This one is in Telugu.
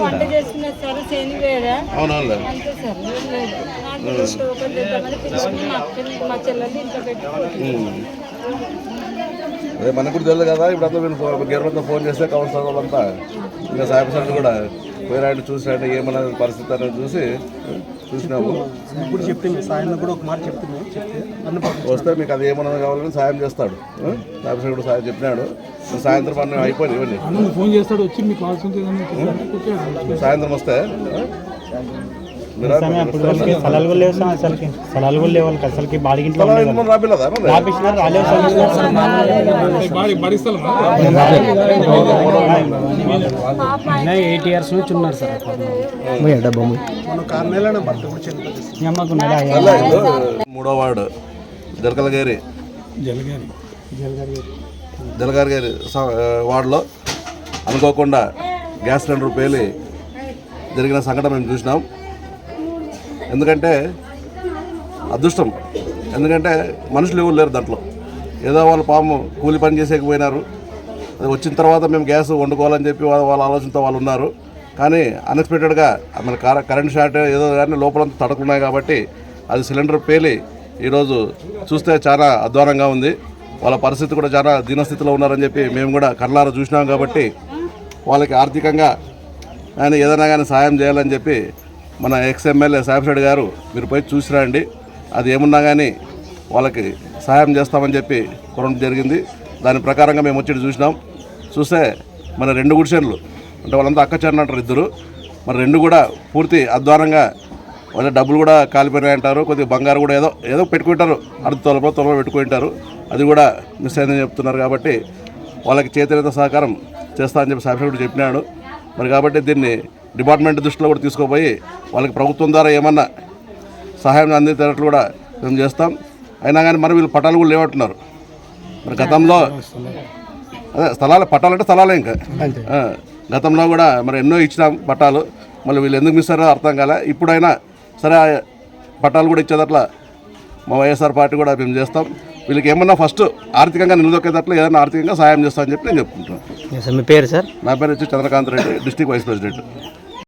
వంట చేసుకున్న సార్ శని వేడా అవునవునులే అంతే సార్ ఏం లేదు. నాకు టోకన్ చేద్దామని పిలుచుకుని మా అక్కని మా చెల్లెల్ని ఇంట్లో పెట్టుకుంటుంది అదే మనకు కూడా తెలియదు కదా ఇప్పుడు అంతా వీళ్ళు ఫోన్ చేస్తే కౌన్సిలర్ వాళ్ళంతా ఇంకా సాయిబ్ సార్ కూడా. పోయినాడు చూసినట్టు ఏమన్నా పరిస్థితి అనేది చూసి చూసినాము. ఇప్పుడు చెప్తుంది సాయంలో కూడా ఒక మాట చెప్తుంది చెప్తే అన్ని పంపించు. వస్తే మీకు అది ఏమన్నా కావాలని సాయం చేస్తాడు. సాయిబ్ సార్ కూడా సాయం చెప్పినాడు. సాయంత్రం అన్నీ అయిపోయింది ఇవన్నీ. అన్న ఫోన్ చేస్తాడు వచ్చి మీకు సాయంత్రం వస్తే అప్పుడు వాళ్ళకి స్థలాలు కూడా లేవు సార్ అసలుకి. స్థలాలు కూడా లేవు వాళ్ళకి అసలుకి. బాడిగింట్లో రాపిల్లదా? మరి? రాపించినారు రాలేవు ఎయిట్ ఇయర్స్ నుంచి ఉన్నారు సార్. మూడో వార్డు జలకలగేరి జలగారి. జలగారి గారి. వార్డులో అనుకోకుండా గ్యాస్ సిలిండర్ పేలి జరిగిన సంఘటన మేము చూసినాం. ఎందుకంటే అదృష్టం. ఎందుకంటే మనుషులు ఎవరు లేరు దాంట్లో. ఏదో వాళ్ళ పాము కూలి పని చేసేకపోయినారు వచ్చిన తర్వాత మేము గ్యాస్ వండుకోవాలని చెప్పి వాళ్ళ వాళ్ళ ఆలోచనతో వాళ్ళు ఉన్నారు. కానీ అన్ఎక్స్పెక్టెడ్గా మన కరెంట్ షార్ట్ ఏదో కానీ లోపలంతా తడకున్నాయి కాబట్టి అది సిలిండర్ పేలి ఈరోజు చూస్తే చాలా అధ్వానంగా ఉంది. వాళ్ళ పరిస్థితి కూడా చాలా దీనస్థితిలో ఉన్నారని చెప్పి మేము కూడా కళ్ళారా చూసినాం కాబట్టి వాళ్ళకి ఆర్థికంగా ఆయన ఏదైనా కానీ సాయం చేయాలని చెప్పి మన ఎక్స్ ఎమ్మెల్యే గారు మీరు పోయి చూసిరండి. అది ఏమున్నా కానీ వాళ్ళకి సహాయం చేస్తామని చెప్పి కొనడం జరిగింది. దాని ప్రకారంగా మేము వచ్చి చూసినాం. చూస్తే మన రెండు గుడిసెన్లు అంటే వాళ్ళంతా అక్క చెన్న అంటారు ఇద్దరు. మరి రెండు కూడా పూర్తి అధ్వానంగా వాళ్ళ డబ్బులు కూడా కాలిపోయినాయి అంటారు కొద్దిగా బంగారు కూడా ఏదో ఏదో పెట్టుకుంటారు. అర్ధ తొలపో తొలపో పెట్టుకుంటారు. అది కూడా మిస్ అయిందని చెప్తున్నారు కాబట్టి వాళ్ళకి చేతనేత సహకారం చేస్తా అని చెప్పి సాఫ్ట్వేర్ చెప్పినాడు. మరి కాబట్టి దీన్ని డిపార్ట్మెంట్ దృష్టిలో కూడా తీసుకోపోయి వాళ్ళకి ప్రభుత్వం ద్వారా ఏమన్నా సహాయం అందించేటట్లు కూడా మేము చేస్తాం. అయినా కానీ మరి వీళ్ళు పట్టాలు కూడా లేవట్టున్నారు మరి గతంలో అదే స్థలాలు పట్టాలు అంటే స్థలాలే ఇంకా. ఆ, గతంలో కూడా మరి ఎన్నో ఇచ్చినాం పట్టాలు. మళ్ళీ వీళ్ళు ఎందుకు మిస్ అయ్యారో అర్థం కాలే. ఇప్పుడైనా సరే ఆ పట్టాలు కూడా ఇచ్చేదట్లా మా వైఎస్ఆర్ పార్టీ కూడా మేము చేస్తాం. వీళ్ళకి ఏమన్నా ఫస్ట్ ఆర్థికంగా నిలదొక్కేటట్లు ఏదైనా ఆర్థికంగా సహాయం చేస్తామని చెప్పి నేను చెప్పుకుంటున్నాను మీ పేరు సార్ నా పేరు వచ్చి Chandrakant Reddy district vice president.